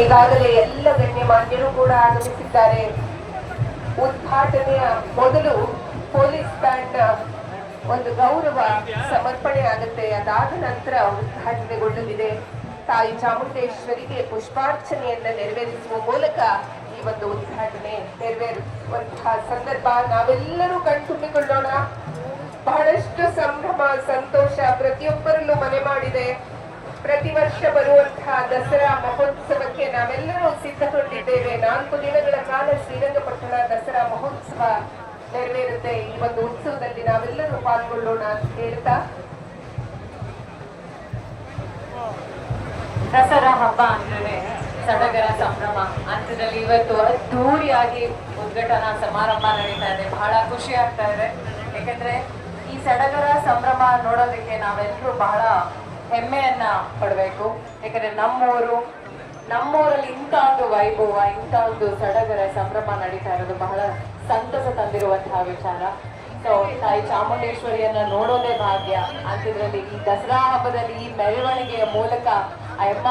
ಈಗಾಗಲೇ ಎಲ್ಲ ಗಣ್ಯಮಾನ್ಯರು ಕೂಡ ಆಗಮಿಸಿದ್ದಾರೆ. ಉದ್ಘಾಟನೆಯ ಮೊದಲು ಪೊಲೀಸ್ ಬ್ಯಾಂಡ್ ಒಂದು ಗೌರವ ಸಮರ್ಪಣೆ ಆಗುತ್ತೆ. ಅದಾದ ನಂತರ ಉದ್ಘಾಟನೆಗೊಳ್ಳಲಿದೆ. ತಾಯಿ ಚಾಮುಂಡೇಶ್ವರಿಗೆ ಪುಷ್ಪಾರ್ಚನೆಯನ್ನ ನೆರವೇರಿಸುವ ಮೂಲಕ ಈ ಒಂದು ಉದ್ಘಾಟನೆ ನೆರವೇರಿಸುವಂತಹ ಸಂದರ್ಭ ನಾವೆಲ್ಲರೂ ಕಣ್ತುಂಬಿಕೊಳ್ಳೋಣ. ಬಹಳಷ್ಟು ಸಂಭ್ರಮ, ಸಂತೋಷ ಪ್ರತಿಯೊಬ್ಬರಲ್ಲೂ ಮನೆ ಮಾಡಿದೆ. ಪ್ರತಿ ವರ್ಷ ಬರುವಂತಹ ದಸರಾ ನಾವೆಲ್ಲರೂ ಸಿದ್ಧಗೊಂಡಿದ್ದೇವೆ. ನಾಲ್ಕು ದಿನಗಳ ಕಾಲ ಶ್ರೀರಂಗಪಟ್ಟಣ ದಸರಾ ಮಹೋತ್ಸವ ನೆರವೇರುತ್ತೆ. ಈ ಒಂದು ಉತ್ಸವದಲ್ಲಿ ನಾವೆಲ್ಲರೂ ಪಾಲ್ಗೊಳ್ಳೋಣ ಅಂತ ಹೇಳ್ತಾ. ದಸರಾ ಹಬ್ಬ ಅಂದ್ರೆ ಸಡಗರ ಸಂಭ್ರಮ. ಅಂತದಲ್ಲಿ ಇವತ್ತು ಅದ್ದೂರಿಯಾಗಿ ಉದ್ಘಾಟನಾ ಸಮಾರಂಭ ನಡೀತಾ ಇದೆ. ಬಹಳ ಖುಷಿ ಆಗ್ತಾ ಇದೆ. ಯಾಕಂದ್ರೆ ಈ ಸಡಗರ ಸಂಭ್ರಮ ನೋಡೋದಕ್ಕೆ ನಾವೆಲ್ಲರೂ ಬಹಳ ಹೆಮ್ಮೆಯನ್ನ ಪಡಬೇಕು. ಯಾಕಂದ್ರೆ ನಮ್ಮೂರು ನಮ್ಮೂರಲ್ಲಿ ಇಂಥ ಒಂದು ವೈಭವ, ಇಂಥ ಒಂದು ಸಡಗರ, ಸಂಭ್ರಮ ನಡೀತಾ ಇರೋದು ಬಹಳ ಸಂತಸ ತಂದಿರುವಂತಹ ವಿಚಾರ. ಸೊ ತಾಯಿ ಚಾಮುಂಡೇಶ್ವರಿಯನ್ನ ನೋಡೋದೇ ಭಾಗ್ಯ. ಅಂಥದ್ರಲ್ಲಿ ಈ ದಸರಾ ಹಬ್ಬದಲ್ಲಿ ಈ ಮೆರವಣಿಗೆಯ ಮೂಲಕ ಅಮ್ಮ,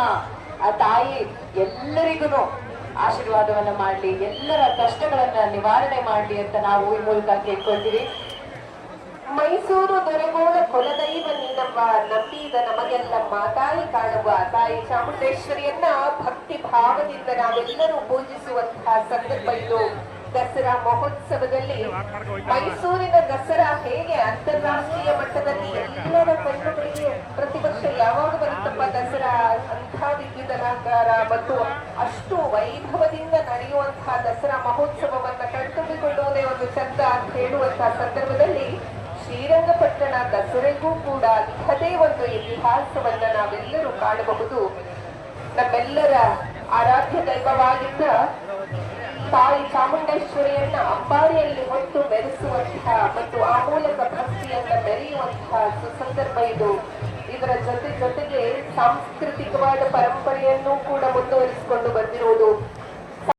ಆ ತಾಯಿ ಎಲ್ಲರಿಗೂ ಆಶೀರ್ವಾದವನ್ನ ಮಾಡಲಿ, ಎಲ್ಲರ ಕಷ್ಟಗಳನ್ನ ನಿವಾರಣೆ ಮಾಡಲಿ ಅಂತ ನಾವು ಈ ಮೂಲಕ ಕೇಳ್ಕೊಳ್ತೀವಿ. ಮೈಸೂರು ದೊರೆಗೋಳ ಕುಲದೈವ ನೀನಮ್ಮ ನಂಬಿದ ನಮಗೆಲ್ಲ ಮಾತಾಯಿ ಕಾಣುವ ತಾಯಿ ಚಾಮುಂಡೇಶ್ವರಿಯನ್ನ ಭಕ್ತಿ ಭಾವದಿಂದ ನಾವೆಲ್ಲರೂ ಪೂಜಿಸುವಂತಹ ಸಂದರ್ಭ ಇದು. ದಸರಾ ಮಹೋತ್ಸವದಲ್ಲಿ ಮೈಸೂರಿನ ದಸರಾ ಹೇಗೆ ಅಂತಾರಾಷ್ಟ್ರೀಯ ಮಟ್ಟದಲ್ಲಿ ಎಲ್ಲರ ಕಣ್ಣುಗಳಿಗೆ ಪ್ರತಿ ಯಾವಾಗ ಬರುತ್ತಪ್ಪ ದಸರಾ ಅಂಥ ವಿದ್ಯುದಲಾಕಾರ ಮತ್ತು ಅಷ್ಟು ವೈಭವದಿಂದ ನಡೆಯುವಂತಹ ದಸರಾ ಮಹೋತ್ಸವವನ್ನ ಕಣ್ತುಂಬಿಕೊಳ್ಳುವುದೇ ಒಂದು ಚಂದ ಅಂತ ಹೇಳುವಂತಹ ಸಂದರ್ಭದಲ್ಲಿ ಶ್ರೀರಂಗಪಟ್ಟಣ ದಸರೆಗೂ ಕೂಡ ಅಂಥದೇ ಒಂದು ಇತಿಹಾಸವನ್ನ ನಾವೆಲ್ಲರೂ ಕಾಣಬಹುದು. ನಮ್ಮೆಲ್ಲರ ಆರಾಧ್ಯ ದೈವವಾಗಿದ್ದ ತಾಯಿ ಚಾಮುಂಡೇಶ್ವರಿಯನ್ನ ಅಂಬಾರಿಯಲ್ಲಿ ಹೊತ್ತು ಬೆರೆಸುವಂತಹ ಮತ್ತು ಆ ಮೂಲಕ ಭಕ್ತಿಯನ್ನ ಮೆರೆಯುವಂತಹ ಸುಸಂದರ್ಭ ಇದು. ಇದರ ಜೊತೆ ಜೊತೆಗೆ ಸಾಂಸ್ಕೃತಿಕವಾದ ಪರಂಪರೆಯನ್ನು ಕೂಡ ಮುಂದುವರಿಸಿಕೊಂಡು ಬಂದಿರುವುದು.